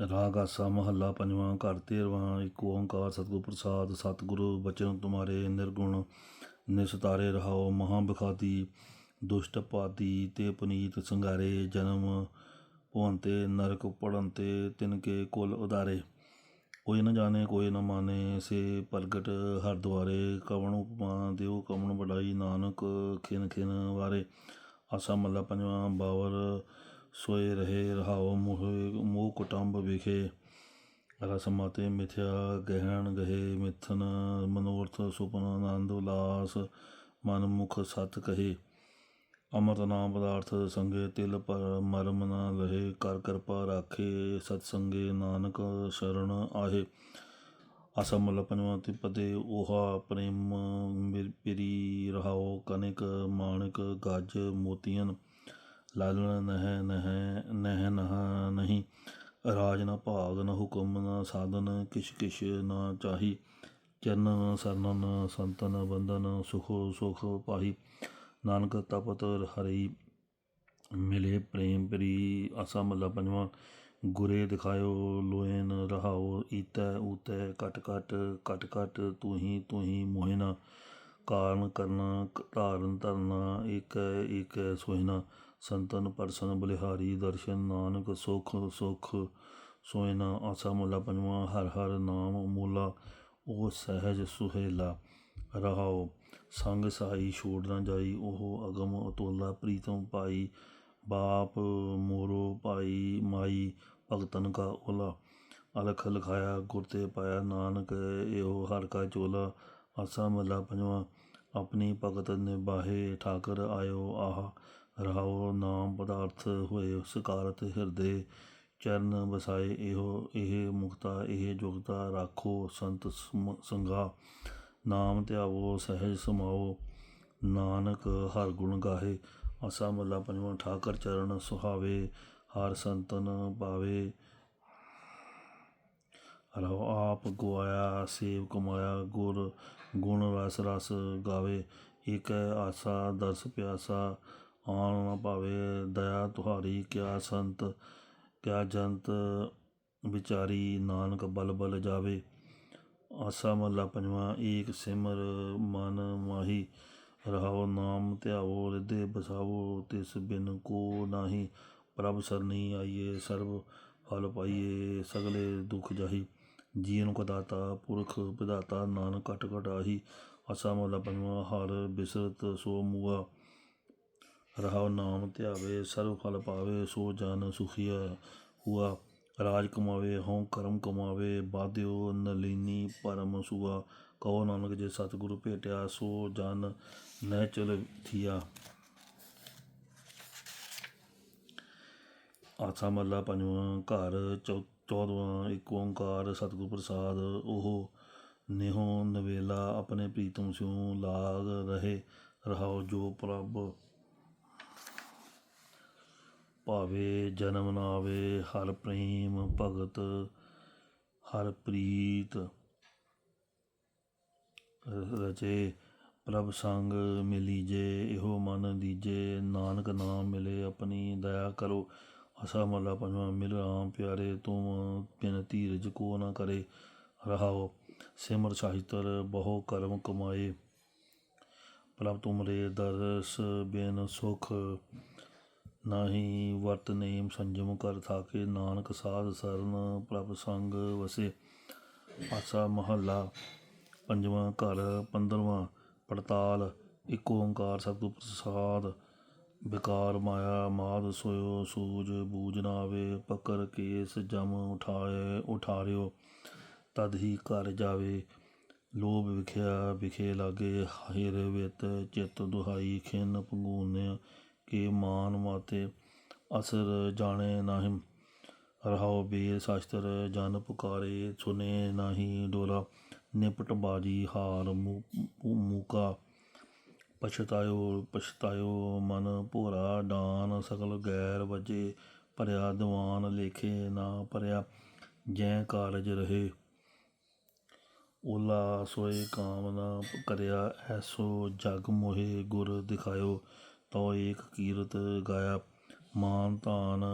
ਰਾਗ, ਆਸਾ, ਮਹੱਲਾ, ਪੰਜਵਾਂ, ਘਰ, ਤੇਰਵਾਂ, ਇੱਕ ਓੰਕਾਰ, ਸਤਿਗੁਰ ਪ੍ਰਸਾਦ, ਸਤਿਗੁਰੂ ਬਚਨ ਤੁਮਾਰੇ, ਨਿਰਗੁਣ, ਨਿਸਤਾਰੇ ਰਹਾਓ, ਮਹਾ ਬਖਾਤੀ ਦੁਸ਼ਟ ਪਾਤੀ ਤੇ ਪੁਨੀਤ ਸੰਗਾਰੇ, ਜਨਮ ਭਵੰਤੇ, ਨਰਕ ਪੜੰਤੇ ਤਿਨਕੇ ਕੁਲ ਉਦਾਰੇ ਕੋਈ ਨਾ ਜਾਣੇ, ਕੋਈ ਨਾ ਮਾਨੇ ਸੇ ਪ੍ਰਗਟ ਹਰ ਦੁਆਰੇ, ਕਵਣ ਉਪਮਾ ਦਿਓ ਕਵਣ ਬੜਾਈ ਨਾਨਕ ਖਿਨ ਖਿਨ ਵਾਰੇ। ਆਸਾ, ਮਹੱਲਾ, ਪੰਜਵਾਂ, ਬਾਵਰ ਸੋਏ ਰਹੇ, ਰਹਾਓ ਮੋਹ ਮੋਹ ਕੁਟੰਬ ਵਿਖੇ। ਰਸ ਮਾਤੇ ਮਿਥਿਆ ਗਹਿਣ ਗਹੇ, ਮਿਥਨ ਮਨੋਰਥ ਸੁਪਨ ਆਨੰਦ ਉਲਾਸ ਮਨ ਮੁਖ ਸਤ ਕਹੇ। ਅੰਮ੍ਰਿਤ ਨਾਮ ਪਦਾਰਥ ਸੰਗੇ ਤਿਲ ਪਰ ਮਰਮ ਨਾ ਲਹੇ, ਕਰ ਕਿਰਪਾ ਰਾਖੇ ਸਤ ਸੰਗੇ ਨਾਨਕ ਸ਼ਰਨ ਆਹੇ। ਅਸਮ ਪੰਜਵਾਂ ਤਿਪਦੇ 오ਹਾ ਪ੍ਰੇਮ ਮਿਰ- ਪਿਰੀ ਰਹਾਓ ਕਨਿਕ, ਮਾਣਕ, ਗਾਜ ਮੋਤੀਆਂ ਲਾਲਣ ਨਹਿ ਨਹਿ ਨਹਿ, ਨਹਾ ਨਹੀਂ। ਰਾਜ ਨਾ ਭਾਗ ਨਾ ਹੁਕਮ, ਨਾ ਸਾਧਨ, ਕਿਛ ਕਿਛ ਨਾ ਚਾਹੀ। ਚਰਨ, ਸਰਨਨ, ਸੰਤਨ ਬੰਦਨ ਸੁਖੋ, ਸੁਖ ਪਾਹੀ। ਨਾਨਕ ਤਪਤ ਹਰੀ, ਮਿਲੇ ਪ੍ਰੇਮ ਪ੍ਰੀ। ਆਸਾ ਮੱਲਾ ਪੰਜਵਾਂ, ਗੁਰੇ ਦਿਖਾਇਓ ਲੋਇਨ ਰਹਾਓ ਈਤੈ ਊਤੈ ਕਟ ਕਟ ਕਟ ਕਟ ਤੂੰ ਹੀ ਤੂੰ ਹੀ ਮੋਹਿਨਾ। ਕਾਰਨ ਕਰਨਾ, ਧਾਰਨ ਧਰਨਾ, ਏਕ ਏਕ ਸੋਹਿਨਾ। ਸੰਤਨ ਪਰਸਨ ਬਲਿਹਾਰੀ ਦਰਸ਼ਨ ਨਾਨਕ ਸੁਖ ਸੁਖ, ਸੋਇਨਾ ਆਸਾ ਮੁਲਾ ਪੰਜਵਾਂ, ਹਰ ਹਰ ਨਾਮ ਮੂਲਾ, ਉਹ ਸਹਿਜ ਸੁਹੇਲਾ ਰਹਾਓ ਸੰਗ ਸਾਈ ਛੋੜ ਨਾ ਜਾਈ, ਉਹ ਅਗਮ ਅਤੋਲਾ ਪ੍ਰੀਤਮ ਪਾਈ, ਬਾਪ ਮੋਰੋ ਭਾਈ ਮਾਈ, ਭਗਤਨ ਕਾ ਓਲਾ, ਅਲਖ ਲਖਾਇਆ ਗੁਰ ਤੇ ਪਾਇਆ ਨਾਨਕ, ਇਹੋ ਹਰ ਕਾ ਚੋਲਾ, ਆਸਾ ਮੱਲਾ ਪੰਜਵਾਂ, ਆਪਣੀ ਭਗਤ ਨਿਬਾਹੇ ਠਾਕਰ ਆਇਓ ਆਹ ਰਹਾਓ, ਨਾਮ ਪਦਾਰਥ ਹੋਏ, ਸਕਾਰਤ ਹਿਰਦੇ ਚਰਨ ਵਸਾਏ, ਇਹੋ, ਇਹ ਮੁਕਤਾ, ਇਹ ਜੁਗਤਾ ਰਾਖੋ, ਸੰਤ ਸੰਗਾ। ਨਾਮ ਧਿਆਵੋ, ਸਹਿਜ ਸਮਾਓ, ਨਾਨਕ ਹਰ ਗੁਣ ਗਾਹੇ। ਆਸਾ ਮੱਲਾ ਪੰਜਵਾਂ ਠਾਕਰ ਚਰਨ ਸੁਹਾਵੇ, ਹਰ ਸੰਤਨ ਪਾਵੇ। ਰਹੁ ਆਪ ਗਵਾਇਆ, ਸੇਵ ਕਮਾਇਆ, ਗੁਰ ਗੁਣ ਰਸ ਰਸ ਗਾਵੇ। ਏਕ ਆਸਾ, ਦਰਸ ਪਿਆਸਾ ਆਣ ਨਾ ਭਾਵੇ ਦਇਆ ਤੁਹਾਰੀ, ਕਿਆ ਸੰਤ, ਕਿਆ ਜੰਤ, ਵਿਚਾਰੀ ਨਾਨਕ ਬਲ ਬਲ ਜਾਵੇ। ਆਸਾ ਮਹੱਲਾ ਪੰਜਵਾਂ, ਏਕ ਸਿਮਰ ਮਨ ਮਾਹੀ ਰਹਾਓ ਨਾਮ ਧਿਆਵੋ ਰਿਦੇ ਬਸਾਵੋ ਤਿਸ ਬਿਨ ਕੋ ਨਾਹੀ। ਪ੍ਰਭ ਸਰਨੀ ਆਈਏ, ਸਰਬ ਫਲ ਪਾਈਏ, ਸਗਲੇ ਦੁਖ ਜਾਹੀ। ਜੀਵਨ ਕੋ ਦਾਤਾ ਪੁਰਖ ਵਿਦਾਤਾ ਨਾਨਕ ਕਟ ਘਟ ਆਹੀ। ਆਸਾ ਮਹੱਲਾ ਪੰਜਵਾਂ, ਹਰ ਬਿਸਰਤ ਸੋ ਮੂਆ। ਰਹਾਉ ਨਾਮ ਧਿਆਵੇ ਸਰਬ ਫਲ ਪਾਵੇ, ਸੋ ਜਨ ਸੁਖੀਆ ਹੁਆ, ਰਾਜ ਕਮਾਵੇ, ਹਉ ਕਰਮ ਕਮਾਵੇ, ਬਾਧਿਓ ਨਲੀਨੀ ਪਰਮ ਸੁਆ। ਕਹੋ ਨਾਨਕ ਜੇ ਸਤਿਗੁਰੂ ਭੇਟਿਆ, ਸੋ ਜਨ ਨਹਿ ਚਲ ਥੀਆ। ਆਸਾ ਮੱਲਾ ਪੰਜਵਾਂ, ਘਰ ਚੌਦਵਾਂ, ਇੱਕ ਓੰਕਾਰ ਸਤਿਗੁਰ ਪ੍ਰਸਾਦ। ਉਹ ਨਿਹੋ ਨਵੇਲਾ, ਆਪਣੇ ਪ੍ਰੀਤਮ ਸਿਉ ਲਾਗ ਰਹੇ, ਰਹਾਉ ਜੋ ਪ੍ਰਭ ਭਾਵੇ ਜਨਮ ਨਾ ਆਵੇ, ਹਰ ਪ੍ਰੇਮ ਭਗਤ, ਹਰ ਪ੍ਰੀਤ। ਰਚੇ, ਪ੍ਰਭ ਸੰਗ ਮਿਲੀ ਜੇ, ਇਹੋ ਮਨ ਦੀਜੇ। ਨਾਨਕ ਨਾਮ ਮਿਲੇ, ਆਪਣੀ ਦਇਆ ਕਰੋ। ਅਸਾ ਮਲਾ ਪੰਜਵਾਂ, ਮਿਲ ਰਾਮ ਪਿਆਰੇ ਤੂੰ ਬਿਨ ਧੀਰਜ ਕੋ ਨਾ ਕਰੇ। ਰਹਾਓ, ਸਿਮਰ ਸਾਹਿਤਰ, ਬਹੁ ਕਰਮ ਕਮਾਏ। ਪ੍ਰਭ ਤੁਮਰੇ ਦਰਸ ਬਿਨ ਸੁਖ ਨਾਹੀ ਵਰਤ ਨੇਮ ਸੰਜਮ ਕਰ ਥਾਕੇ, ਨਾਨਕ ਸਾਧ ਸਰਨ ਪ੍ਰਭ ਸੰਗ ਵਸੇ। ਆਸਾ ਮਹੱਲਾ ਪੰਜਵਾਂ ਘਰ ਪੰਦਰਵਾਂ ਪੜਤਾਲ, ਇੱਕ ਓੰਕਾਰ ਸਤਿਗੁਰ ਪ੍ਰਸਾਦ, ਵਿਕਾਰ ਮਾਇਆ ਮਾਦ ਸੋਇਓ, ਸੂਜ ਬੂਝ ਨਾ ਆਵੇ ਪਕਰ ਕੇਸ ਜਮ ਉਠਾਏ, ਉਠਾਰਿਓ, ਤਦ ਹੀ ਘਰ ਜਾਵੇ। ਲੋਭ ਵਿਖਿਆ ਵਿਖੇ ਲਾਗੇ ਹਿਰ ਵਿਤ ਚਿਤ ਦੁਹਾਈ ਖਿਨ ਪੰਗੂਨਿ ਕੇ ਮਾਨ ਮਾਤੇ ਅਸਰ ਜਾਣੇ ਨਾਹਿ। ਰਹਾਉ ਬੀਰ ਸ਼ਾਸਤਰ ਜਨ ਪੁਕਾਰੇ ਸੁਨੇ ਨਾਹੀ ਡੋਲਾ। ਨਿਪਟ ਬਾਜੀ ਹਾਰ ਮੂ- ਮੂਕਾ। ਪਛਤਾਇਓ ਪਛਤਾਇਓ ਮਨ ਭੋਰਾ। ਡਾਨ ਸਗਲ ਗੈਰ ਵਜੇ ਭਰਿਆ ਦੀਵਾਨ ਲੇਖੇ ਨਾ ਭਰਿਆ। ਜੈ ਕਾਰਜ ਰਹੇ। ਓਲਾ ਸੋਏ ਕਾਮ ਨਾ ਕਰਿਆ। ਐਸੋ ਜਗ ਮੋਹਿ ਗੁਰ ਦਿਖਾਇਓ। ਤੋ ਏਕ ਕੀਰਤ ਗਾਇਆ, ਮਾਨ ਧਾਨ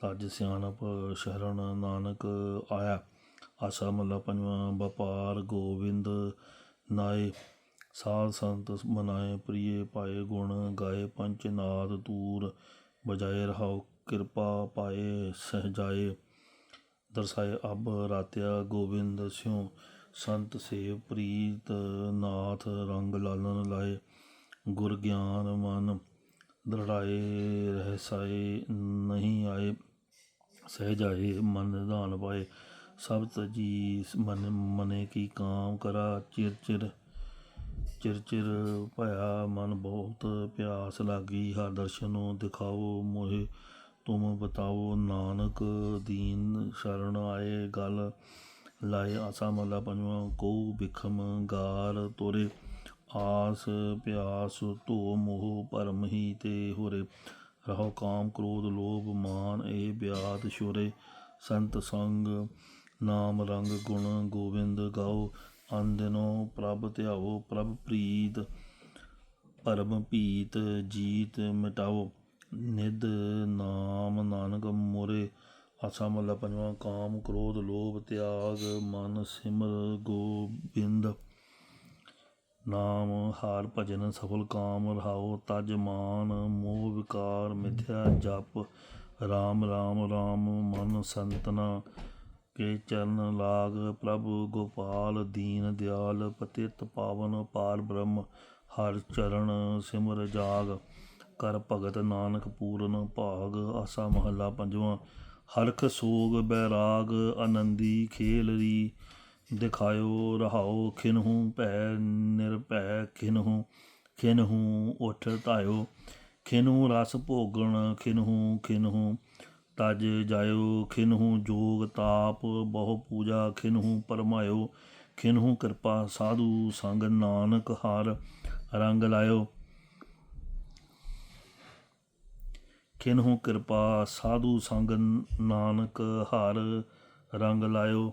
ਤਜ ਸਿਆਣਪ ਸ਼ਰਨ ਨਾਨਕ ਆਇਆ। ਆਸਾ ਮੱਲਾ ਪੰਜਵਾਂ, ਵਪਾਰ ਗੋਬਿੰਦ ਨਾਏ। ਸਾਧ ਸੰਤ ਮਨਾਏ ਪ੍ਰਿਯ ਪਾਏ ਗੁਣ ਗਾਏ, ਪੰਚ ਨਾਦ ਤੂਰ ਬਜਾਏ, ਰਹਾਉ ਕਿਰਪਾ ਪਾਏ, ਸਹਜਾਏ। ਦਰਸਾਏ, ਅਬ ਰਾਤਿਆ ਗੋਬਿੰਦ ਸਿਉ, ਸੰਤ ਸੇਵ ਪ੍ਰੀਤ ਨਾਥ ਰੰਗ ਲਾਲਨ ਲਾਏ। ਗੁਰ ਗਿਆਨ ਮਨ ਦ੍ਰਿੜਾਏ, ਰਹਿਸਾਏ, ਨਹੀਂ ਆਏ, ਸਹਿਜਾਏ, ਮਨ ਨਿਧਾਨ ਪਾਏ। ਸਭ ਤਜੀ ਮਨ, ਮਨੇ ਕੀ ਕਾਮ ਕਰਾ, ਚਿਰ ਚਿਰ ਚਿਰ ਚਿਰ ਭਇਆ, ਮਨ ਬਹੁਤ ਪਿਆਸ ਲਾਗੀ। ਹਰ ਦਰਸ਼ਨ ਦਿਖਾਓ ਮੋਹਿ, ਤੁਮ ਬਤਾਓ ਨਾਨਕ ਦੀਨ ਸ਼ਰਨ ਆਏ। ਗਲ ਲਾਏ ਆਸਾ ਮੱਲਾ ਪੰਜਵਾਂ ਕੋ ਬਿਖਮ ਗਾਰ ਤੋਰੇ। ਆਸ ਪਿਆਸ ਧੋ ਮੋਹ ਭਰਮ ਹੀ ਤੇ ਹੋਰੇ। ਰਹੋ ਕਾਮ ਕ੍ਰੋਧ ਲੋਭ ਮਾਨ ਇਹ ਬਿਆਦ ਸ਼ੁਰੇ ਸੰਤ ਸੰਗ ਨਾਮ ਰੰਗ ਗੁਣ ਗੋਬਿੰਦ ਗਾਓ। ਅੰਦਨੋ ਪ੍ਰਭ ਧਿਆਵੋ ਪ੍ਰਭ ਪ੍ਰੀਤ ਪਰਮ ਪੀਤ ਜੀਤ ਮਿਟਾਓ। ਨਿਦ ਨਾਮ ਨਾਨਕ ਮੋਰੇ। ਆਸਾ ਮੱਲਾ ਪੰਜਵਾਂ ਕਾਮ ਕ੍ਰੋਧ ਲੋਭ ਤਿਆਗ ਮਨ ਸਿਮਰ ਗੋਬਿੰਦ। ਨਾਮ ਹਾਰ ਭਜਨ ਸਫਲ ਕਾਮ ਰਹਾਓ ਤਜ ਮਾਨ ਮੋਹ ਵਿਕਾਰ ਮਿਥਿਆ ਜਪ। ਰਾਮ ਰਾਮ ਰਾਮ, ਮਨ ਸੰਤਨਾ ਕੇ ਚਰਨ ਲਾਗ, ਪ੍ਰਭ ਗੋਪਾਲ, ਦੀਨ ਦਿਆਲ, ਪਤਿਤ ਪਾਵਨ ਪਾਰ ਬ੍ਰਹਮ, ਹਰ ਚਰਨ ਸਿਮਰ ਜਾਗ। ਕਰ ਭਗਤ ਨਾਨਕ ਪੂਰਨ ਭਾਗ, ਆਸਾ ਮਹੱਲਾ ਪੰਜਵਾਂ। ਹਰਖ ਸੋਗ ਬੈਰਾਗ, ਆਨੰਦੀ ਖੇਲਰੀ ਦਿਖਾਇਓ, ਰਹਾਓ, ਖਿਨਹੂ, ਭੈ ਨਿਰਭੈ ਖਿਨਹੂ ਖਿਨਹੂ ਉਠ ਧਾਇਓ, ਖਿਨਹੂ ਰਸ ਭੋਗਣ, ਖਿਨਹੂ ਖਿਨਹੂ ਤਜ ਜਾਇਓ, ਖਿਨਹੂ ਜੋਗ ਤਾਪ, ਬਹੁ ਪੂਜਾ, ਖਿਨਹੂ ਪਰਮਾਇਓ, ਖਿਨਹੂ ਕਿਰਪਾ ਸਾਧੂ ਸੰਗ ਨਾਨਕ ਹਾਰ ਰੰਗ ਲਾਇਓ। ਖਿਨਹੂ ਕਿਰਪਾ ਸਾਧੂ ਸੰਗ ਨਾਨਕ ਹਾਰ ਰੰਗ ਲਾਇਓ।